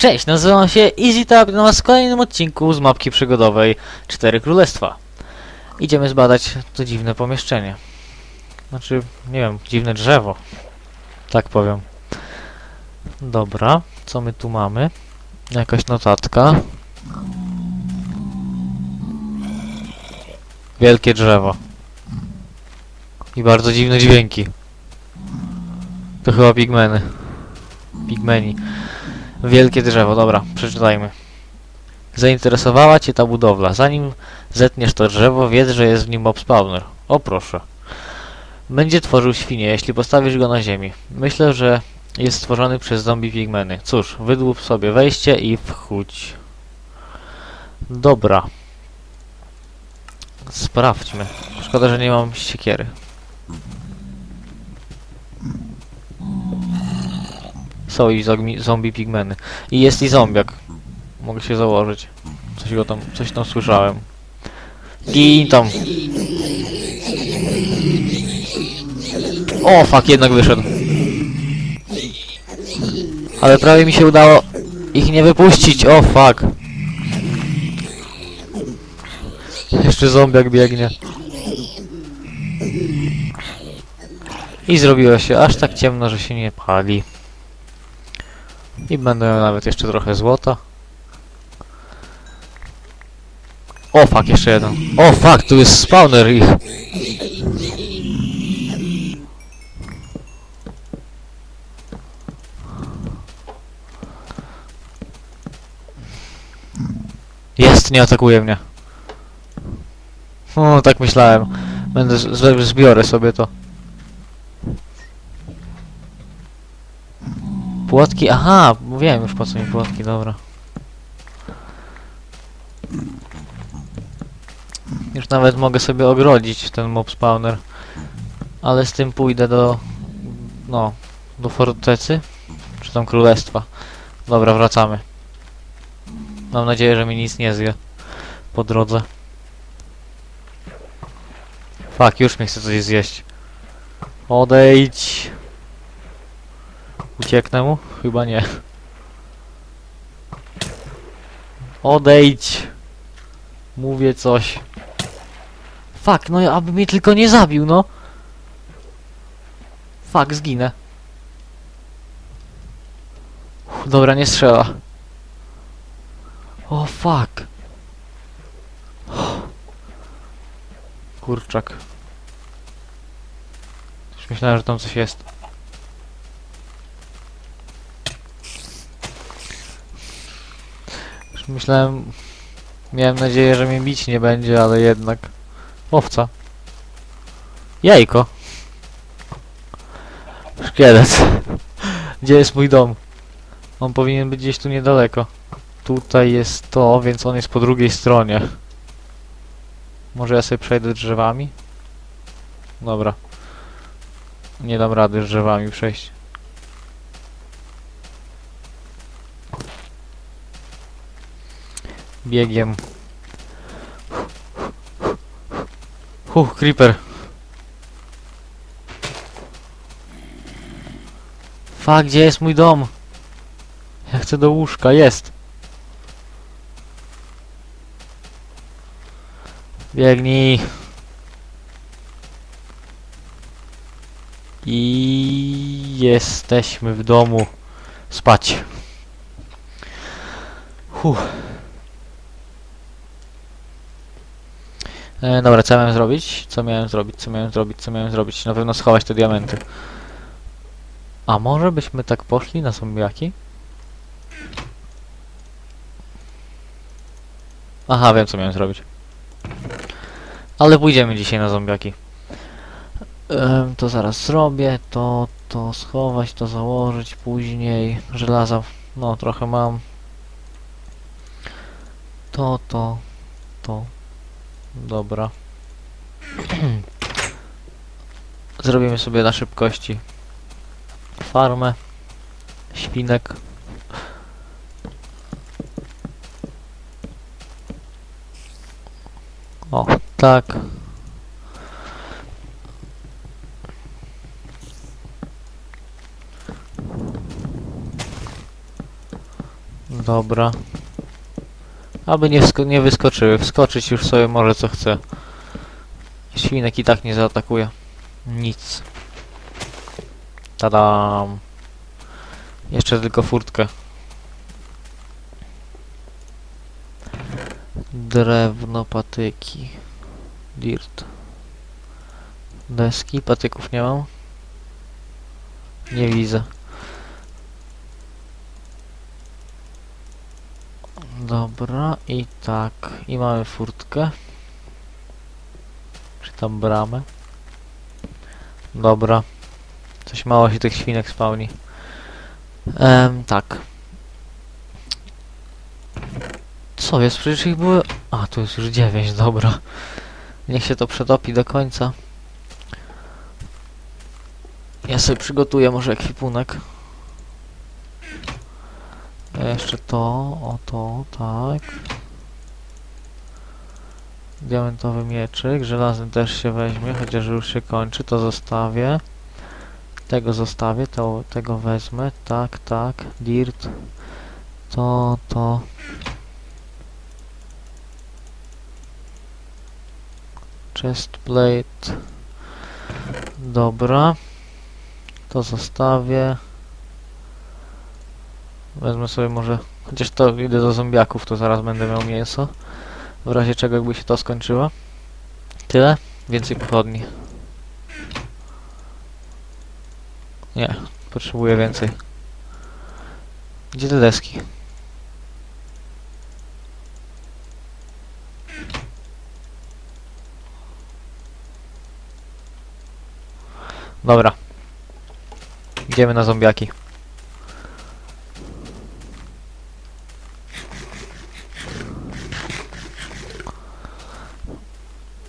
Cześć, nazywam się EasyTap i na was w kolejnym odcinku z mapki przygodowej Cztery Królestwa. Idziemy zbadać to dziwne pomieszczenie. Znaczy, nie wiem, dziwne drzewo. Tak powiem. Dobra, co my tu mamy? Jakaś notatka. Wielkie drzewo. I bardzo dziwne dźwięki. To chyba pigmeny. Pigmeni. Wielkie drzewo, dobra, przeczytajmy. Zainteresowała Cię ta budowla. Zanim zetniesz to drzewo, wiedz, że jest w nim mob spawner. O proszę. Będzie tworzył świnie, jeśli postawisz go na ziemi. Myślę, że jest stworzony przez zombie pigmeny. Cóż, wydłup sobie wejście i wchódź. Dobra. Sprawdźmy. Szkoda, że nie mam siekiery. I zombie pigmeny. I jest i zombiak. Mogę się założyć. Coś go tam, coś tam słyszałem. Gin tam. O, fuck, jednak wyszedł. Ale prawie mi się udało ich nie wypuścić. O, fuck. Jeszcze zombiak biegnie. I zrobiło się aż tak ciemno, że się nie pali. I będę miał nawet jeszcze trochę złota. O fuck, jeszcze jeden. O fuck, tu jest spawner ich. Jest, nie atakuje mnie. O, tak myślałem. Będę, zbiorę sobie to. Płotki, aha, mówiłem już po co mi płotki, dobra. Już nawet mogę sobie ogrodzić ten mob spawner. Ale z tym pójdę do... No, do fortecy? Czy tam królestwa? Dobra, wracamy. Mam nadzieję, że mi nic nie zje po drodze. Fuck, już mi chce coś zjeść. Odejdź. Ucieknę mu? Chyba nie. Odejdź! Mówię coś. Fuck, no aby mnie tylko nie zabił, no. Fuck, zginę. Dobra, nie strzela. O, fuck. Kurczak. Już myślałem, że tam coś jest. Myślałem... Miałem nadzieję, że mnie bić nie będzie, ale jednak... Owca. Jajko. Szkielet. Gdzie jest mój dom? On powinien być gdzieś tu niedaleko. Tutaj jest to, więc on jest po drugiej stronie. Może ja sobie przejdę drzewami? Dobra. Nie dam rady drzewami przejść. Biegiem. Huh, creeper. Fuck, gdzie jest mój dom? Ja chcę do łóżka, jest. Biegnij. I jesteśmy w domu. Spać. Huh. E, dobra, co miałem zrobić? Co miałem zrobić? Co miałem zrobić? Co miałem zrobić? Na pewno schować te diamenty. A może byśmy tak poszli na zombiaki? Aha, wiem co miałem zrobić. Ale pójdziemy dzisiaj na zombiaki. Em, to zaraz zrobię, to, to schować, to założyć później. Żelaza, no trochę mam. To, to, to. Dobra. Zrobimy sobie na szybkości farmę świnek. O, tak. Dobra. Aby nie, nie wyskoczyły. Wskoczyć już sobie może co chce. Świnek i tak nie zaatakuje. Nic. Tadam. Jeszcze tylko furtkę. Drewno, patyki. Dirt. Deski, patyków nie mam. Nie widzę. Dobra, i tak. I mamy furtkę. Czy tam bramę? Dobra. Coś mało się tych świnek spełni. Em, tak. Co jest? Przecież ich były... A, tu jest już dziewięć, dobra. Niech się to przetopi do końca. Ja sobie przygotuję może ekwipunek. A Jeszcze to, o to, tak. Diamentowy mieczyk, żelazny też się weźmie, chociaż już się kończy, to zostawię. Tego zostawię, to, tego wezmę, tak, tak, dirt, to, to. Chestplate. Dobra. To zostawię. Wezmę sobie może... Chociaż to idę do zombiaków, to zaraz będę miał mięso. W razie czego jakby się to skończyło. Tyle? Więcej pochodni. Nie, potrzebuję więcej. Gdzie te deski? Dobra. Idziemy na zombiaki.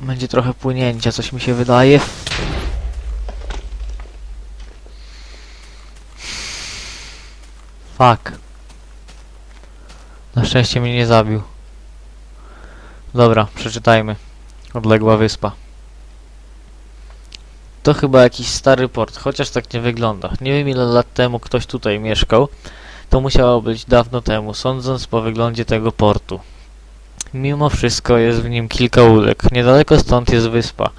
Będzie trochę płynięcia, coś mi się wydaje. Fuck. Na szczęście mnie nie zabił. Dobra, przeczytajmy. Odległa wyspa. To chyba jakiś stary port, chociaż tak nie wygląda. Nie wiem ile lat temu ktoś tutaj mieszkał. To musiało być dawno temu, sądząc po wyglądzie tego portu. Mimo wszystko jest w nim kilka łódek. Niedaleko stąd jest wyspa,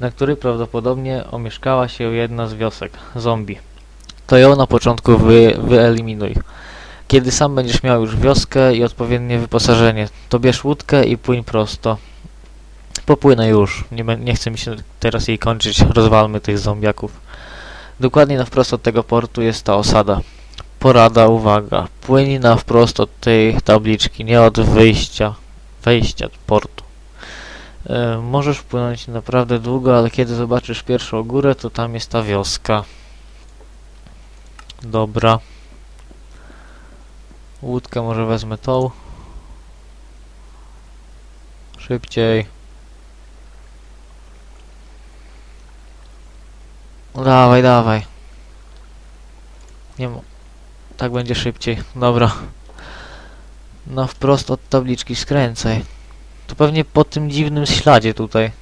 na której prawdopodobnie omieszkała się jedna z wiosek, zombie. To ją na początku wy, wyeliminuj. Kiedy sam będziesz miał już wioskę i odpowiednie wyposażenie, to bierz łódkę i płyń prosto. Popłynę już. Nie, nie chce mi się teraz jej kończyć. Rozwalmy tych zombiaków. Dokładnie na wprost od tego portu jest ta osada. Porada, uwaga. Płyń na wprost od tej tabliczki, nie od wyjścia. Wejścia do portu. E, możesz płynąć naprawdę długo, ale kiedy zobaczysz pierwszą górę, to tam jest ta wioska. Dobra. Łódkę może wezmę tą. Szybciej. Dawaj, dawaj. Nie ma. Tak będzie szybciej. Dobra. No wprost od tabliczki skręcaj. To pewnie po tym dziwnym śladzie tutaj.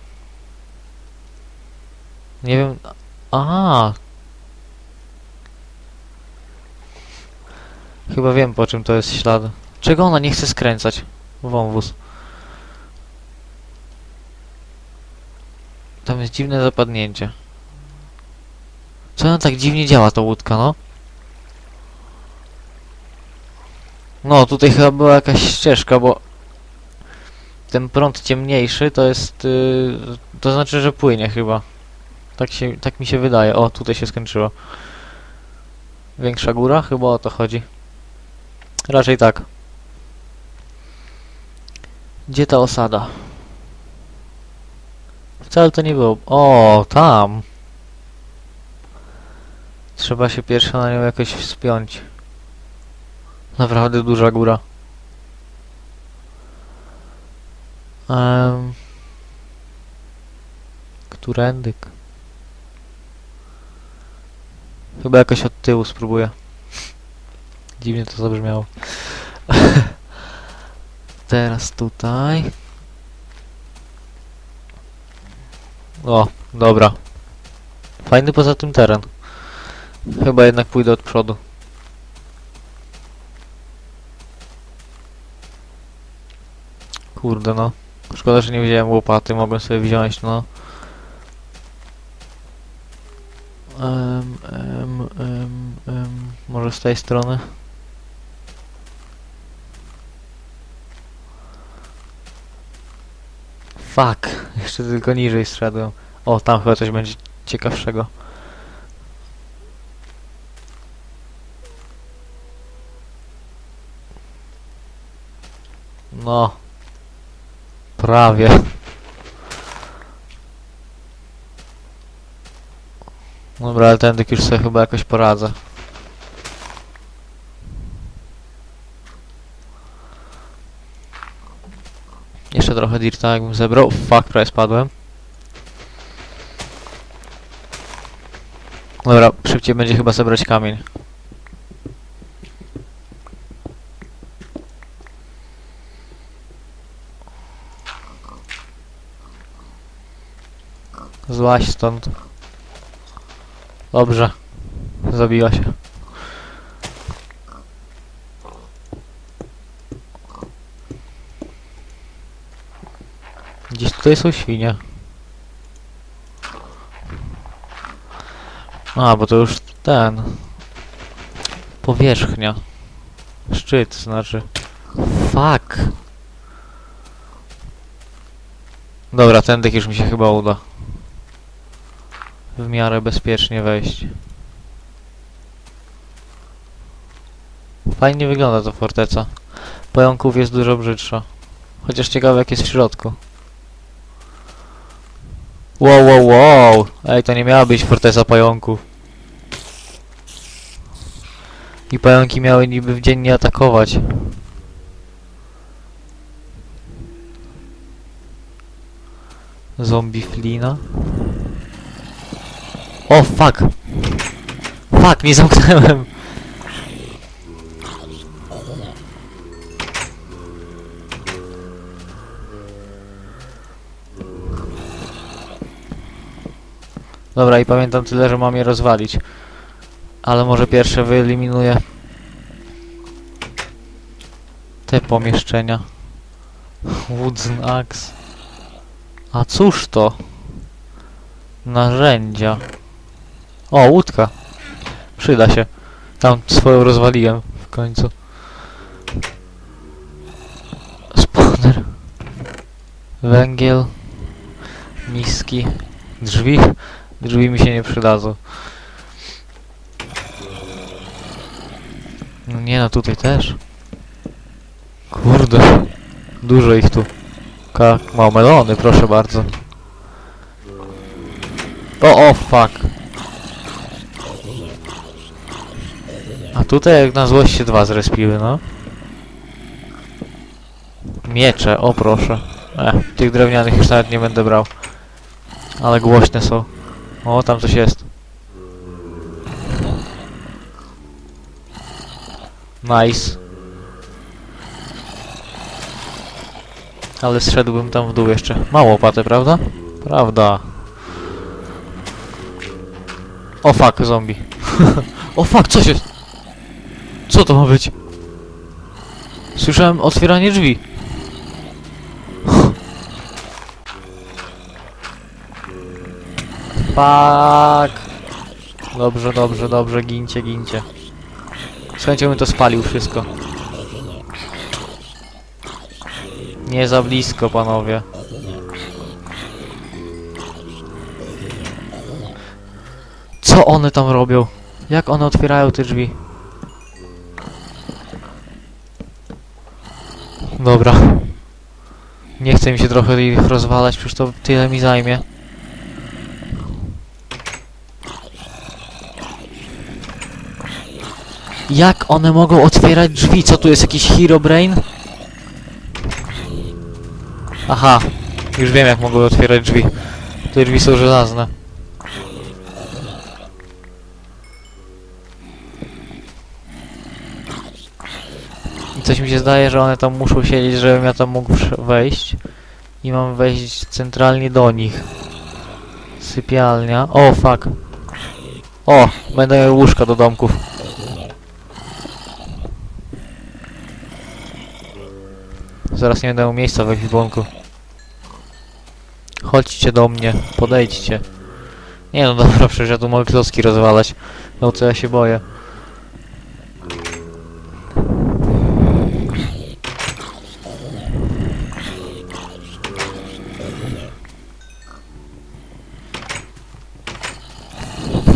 Nie wiem. Aha. Chyba wiem po czym to jest ślad. Czego ona nie chce skręcać? Wąwóz. Tam jest dziwne zapadnięcie. Co ona tak dziwnie działa, ta łódka, no? No, tutaj chyba była jakaś ścieżka, bo ten prąd ciemniejszy to jest, yy, to znaczy, że płynie chyba. Tak się, tak mi się wydaje. O, tutaj się skończyło. Większa góra? Chyba o to chodzi. Raczej tak. Gdzie ta osada? Wcale to nie było. O, tam. Trzeba się pierwsze na nią jakoś wspiąć. Naprawdę duża góra. Um, którędyk? Chyba jakoś od tyłu spróbuję. Dziwnie to zabrzmiało. Teraz tutaj. O, dobra. Fajny poza tym teren. Chyba jednak pójdę od przodu. Kurde no. Szkoda, że nie wziąłem łopaty, mogłem sobie wziąć, no. Em, em, em, em, może z tej strony? Fuck, jeszcze tylko niżej zszedłem. O, tam chyba coś będzie ciekawszego. No. Prawie. Dobra, ale tędy już sobie chyba jakoś poradzę. Jeszcze trochę dirta jakbym zebrał. Fuck, prawie spadłem. Dobra, szybciej będzie chyba zebrać kamień. Złaś stąd. Dobrze. Zabiła się. Gdzieś tutaj są świnie. A, bo to już ten. Powierzchnia. Szczyt, znaczy. Fuck. Dobra, tędy już mi się chyba uda. W miarę bezpiecznie wejść. Fajnie wygląda ta forteca. Pająków jest dużo brzydsza. Chociaż ciekawe jak jest w środku. Wow, wow, wow! Ej, to nie miała być forteca pająków. I pająki miały niby w dzień nie atakować. Zombie flina. O, fuck! Fuck, nie zamknąłem! Dobra, i pamiętam tyle, że mam je rozwalić. Ale może pierwsze wyeliminuję te pomieszczenia. Wooden Axe. A cóż to? Narzędzia. O, łódka. Przyda się. Tam swoją rozwaliłem w końcu. Spawner. Węgiel. Miski. Drzwi. Drzwi mi się nie przydadzą. No nie no, tutaj też. Kurde. Dużo ich tu. Ka o, melony, proszę bardzo. O, o, fuck. A tutaj jak na złość się dwa zrespiły, no. Miecze, o proszę. E, tych drewnianych już nawet nie będę brał. Ale głośne są. O, tam coś jest. Nice. Ale zszedłbym tam w dół jeszcze. Mało łopatę, prawda? Prawda. O fuck, zombie. o fuck, co się... Co to ma być? Słyszałem otwieranie drzwi. Fuck. Dobrze, dobrze, dobrze, gincie, gincie. Z chęcią bym to spalił wszystko. Nie za blisko, panowie. Co one tam robią? Jak one otwierają te drzwi? Dobra. Nie chcę mi się trochę ich rozwalać, przecież to tyle mi zajmie. Jak one mogą otwierać drzwi? Co tu jest jakiś hero brain? Aha, już wiem jak mogą otwierać drzwi. Te drzwi są żelazne. Coś mi się zdaje, że one tam muszą siedzieć, żebym ja tam mógł wejść. I mam wejść centralnie do nich. Sypialnia. O, fuck. O, będę miał łóżka do domków. Zaraz nie będę miał miejsca w ekwipunku. Chodźcie do mnie, podejdźcie. Nie no dobra, przecież ja tu mogę klocki rozwalać. No co ja się boję.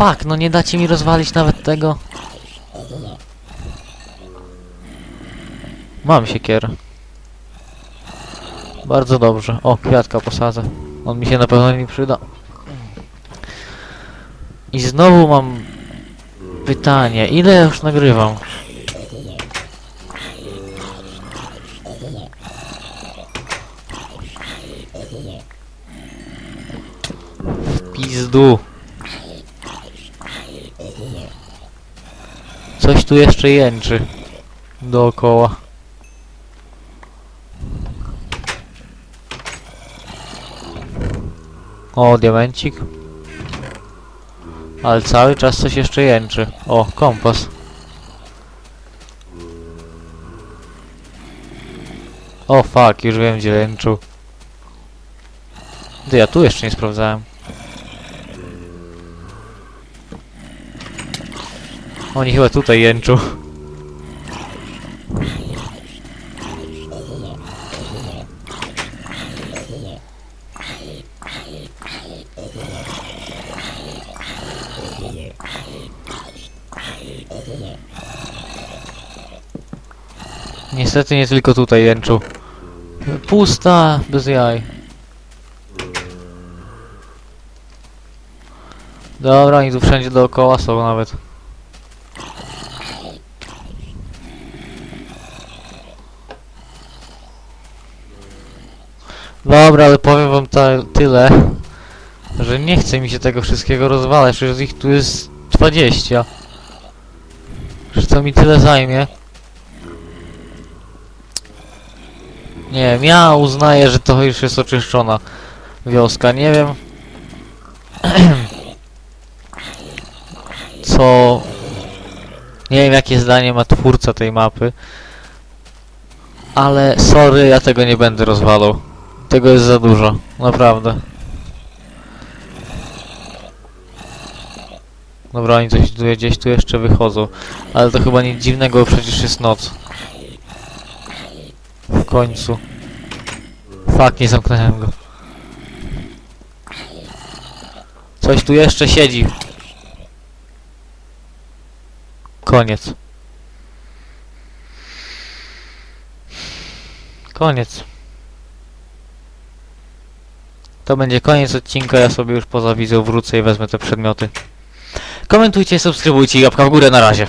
Fuck, no nie dacie mi rozwalić nawet tego. Mam siekierę. Bardzo dobrze. O, kwiatka posadzę. On mi się na pewno nie przyda. I znowu mam pytanie. Ile już nagrywam? W Pizdu. Tu jeszcze jęczy. Dookoła. O, diamencik. Ale cały czas coś jeszcze jęczy. O, kompas. O, fuck, już wiem gdzie jęczył. Ty, ja tu jeszcze nie sprawdzałem. Oni chyba tutaj jęczą. Niestety nie tylko tutaj jęczą. Pusta, bez jaj. Dobra, oni tu wszędzie dookoła są nawet. Dobra, ale powiem wam tyle, że nie chce mi się tego wszystkiego rozwalać, przecież ich tu jest 20. Że to mi tyle zajmie. Nie wiem, ja uznaję, że to już jest oczyszczona wioska. Nie wiem, co... Nie wiem, jakie zdanie ma twórca tej mapy. Ale sorry, ja tego nie będę rozwalał. Tego jest za dużo, naprawdę. Dobra, oni coś tu gdzieś tu jeszcze wychodzą. Ale to chyba nic dziwnego, bo przecież jest noc. W końcu. Fuck, nie zamknąłem go. Coś tu jeszcze siedzi. Koniec. Koniec. To będzie koniec odcinka, ja sobie już poza wizją wrócę i wezmę te przedmioty. Komentujcie, subskrybujcie i łapka w górę, na razie.